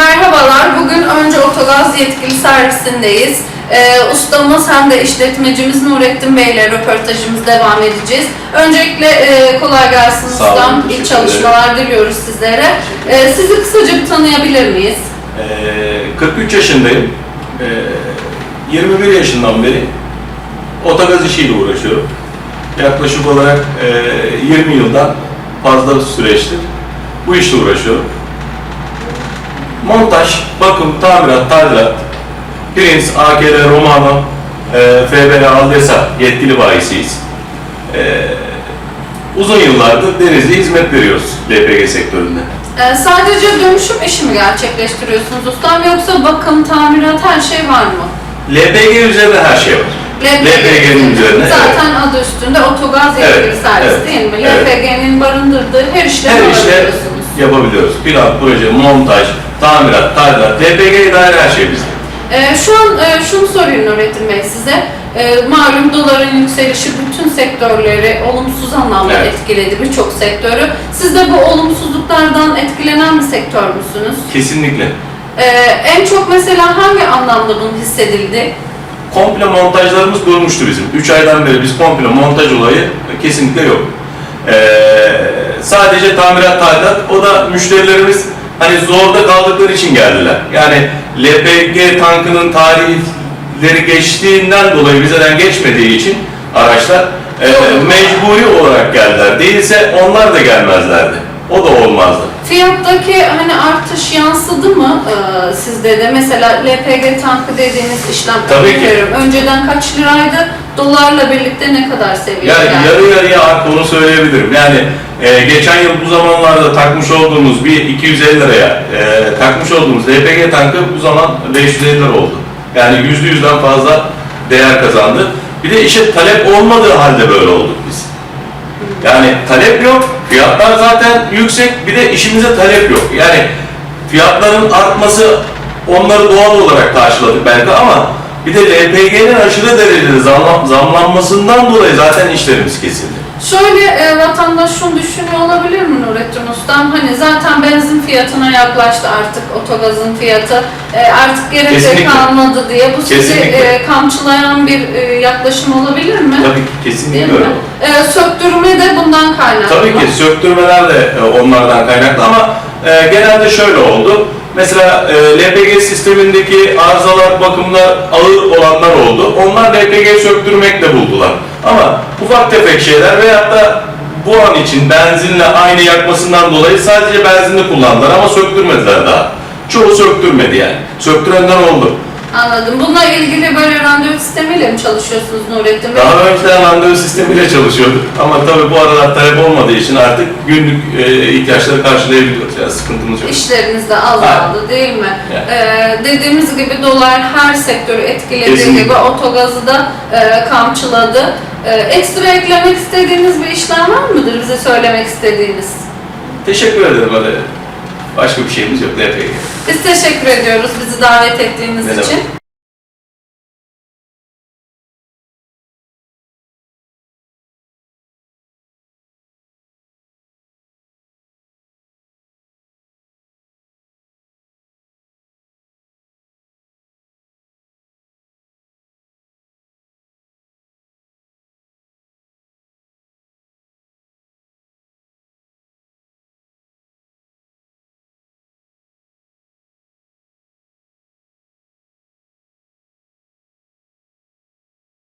Merhabalar, bugün önce Otogaz yetkili servisindeyiz. Ee, ustamız hem de işletmecimiz Nurettin Bey ile röportajımız devam edeceğiz. Öncelikle e, kolay gelsin Sağ olun, ustam. İyi teşekkür çalışmalar diliyoruz sizlere. Ee, sizi kısaca bir tanıyabilir miyiz? Ee, 43 yaşındayım. Ee, 21 yaşından beri otogaz işiyle uğraşıyorum. Yaklaşık olarak e, 20 yıldan fazla süreçtir bu işle uğraşıyorum. Montaj, bakım, tamirat, tadilat, Prince, AKL, Romano, e, FBL, Aldesa yetkili bayisiyiz. Ee, uzun yıllardır Denizli'ye hizmet veriyoruz LPG sektöründe. Ee, sadece dönüşüm işi mi gerçekleştiriyorsunuz ustam yoksa bakım, tamirat her şey var mı? LPG üzerinde her şey var. LPG'nin üzerine, Zaten adı üstünde Otogaz yetkili Evet, servis evet, değil mi? evet. LPG'nin barındırdığı her işlemi Her işte yapabiliyorsunuz. yapabiliyoruz. Plan, proje, montaj, tamirat, tadilat, LPG'ye dair her şey bizde. Ee, şu an e, şunu sorayım Nurettin Bey size. Ee, malum doların yükselişi bütün sektörleri olumsuz anlamda Evet. etkiledi, birçok sektörü. Siz de bu olumsuzluklardan etkilenen bir sektör müsünüz? Kesinlikle. Ee, en çok mesela hangi anlamda bunu hissedildi? Komple montajlarımız durmuştu bizim. 3 aydan beri biz komple montaj olayı kesinlikle yok. Ee, sadece tamirat, tadilat, o da müşterilerimiz hani zorda kaldıkları için geldiler. Yani LPG tankının tarihleri geçtiğinden dolayı bizden geçmediği için araçlar e, mecburi olarak geldiler. Değilse onlar da gelmezlerdi. O da olmazdı. Fiyattaki hani artış yansıdı mı e, sizde de? Mesela LPG tankı dediğiniz işlem Tabii ki. Önceden kaç liraydı? Dolarla birlikte ne kadar seviyeye Yani geldi? yarı yarıya arttı onu söyleyebilirim. Yani e, geçen yıl bu zamanlarda takmış olduğumuz bir 250 liraya e, takmış olduğumuz LPG tankı bu zaman 550 lira oldu. Yani yüzde yüzden fazla değer kazandı. Bir de işe talep olmadığı halde böyle olduk biz. Yani talep yok, fiyatlar zaten yüksek, bir de işimize talep yok. Yani fiyatların artması onları doğal olarak karşıladık belki ama bir de LPG'nin aşırı derecede zamlan- zamlanmasından dolayı zaten işlerimiz kesildi. Şöyle e, vatandaş şunu düşünüyor olabilir mi Nurettin Ustam? Hani zaten benzin fiyatına yaklaştı artık otogazın fiyatı. E, artık gerek de Kesinlikle. kalmadı diye. Bu sizi Kesinlikle. e, kamçılayan bir e, yaklaşım olabilir mi? Tabii ki Değil kesinlikle mi? öyle. E, söktürme de bundan kaynaklı. Tabii ki söktürmeler de e, onlardan kaynaklı ama e, genelde şöyle oldu. Mesela e, LPG sistemindeki arızalar, bakımlar ağır olanlar oldu. Onlar LPG söktürmekle buldular. Ama ufak tefek şeyler veyahut da bu an için benzinle aynı yakmasından dolayı sadece benzinli kullandılar ama söktürmediler daha. Çoğu söktürmedi yani. Söktürenler oldu. Anladım. Bununla ilgili böyle sistemiyle mi çalışıyorsunuz Nurettin Bey? Daha önceden randevu sistemiyle çalışıyorduk ama tabii bu aralar talep olmadığı için artık günlük e, ihtiyaçları karşılayabiliyoruz. Yani sıkıntımız yok. İşleriniz de azaldı değil mi? Yani. Ee, dediğimiz gibi dolar her sektörü etkilediği Kesinlikle. gibi otogazı da e, kamçıladı. E, ekstra eklemek istediğiniz bir işlem var mıdır bize söylemek istediğiniz? Teşekkür ederim öyle. Başka bir şeyimiz yok LPG. Biz teşekkür ediyoruz bizi davet ettiğiniz Ne demek. için.